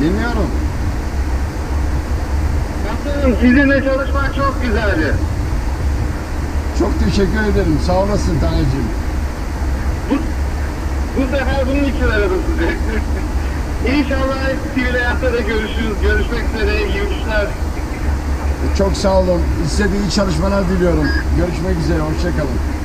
Dinliyorum. Kaptanım sizinle çalışmak çok güzeldi. Çok teşekkür ederim. Sağ olasın Taneciğim. Bu, bu sefer bunun için aradım sizi. İnşallah sivil hayatta da görüşürüz. Görüşmek üzere. İyi uçuşlar. Çok sağ olun. İstediği çalışmalar diliyorum. Görüşmek üzere. Hoşçakalın.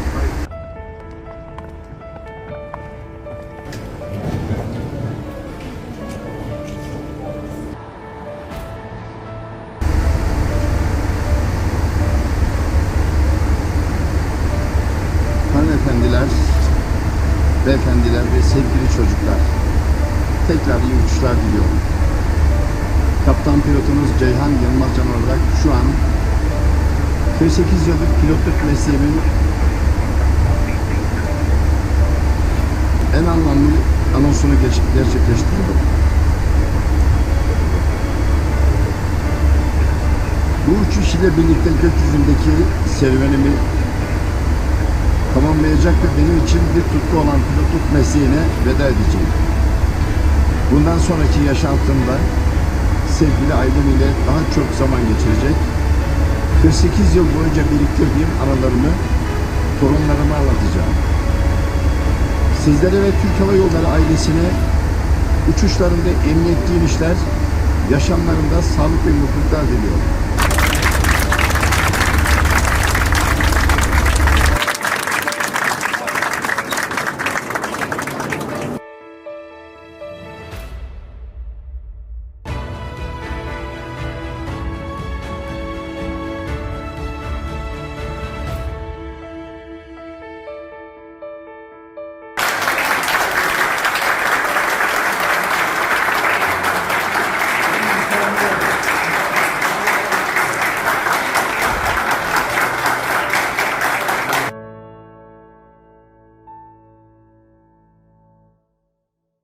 Beyefendiler ve sevgili çocuklar. Tekrar iyi uçuşlar diliyorum. Kaptan pilotunuz Ceyhan Yılmazcan olarak şu an 48 yıllık pilotluk mesleğimin en anlamlı anonsunu gerçekleştiriyorum. Bu uçuş ile birlikte gökyüzündeki serüvenimi tamamlayacak ve benim için bir tutku olan pilotluk mesleğine veda edeceğim. Bundan sonraki yaşantımda sevgili ailem ile daha çok zaman geçirecek, 48 yıl boyunca biriktirdiğim anılarımı torunlarıma anlatacağım. Sizlere ve Türk Hava Yolları ailesine uçuşlarında emniyetli inişler, yaşamlarında sağlık ve mutluluklar diliyorum.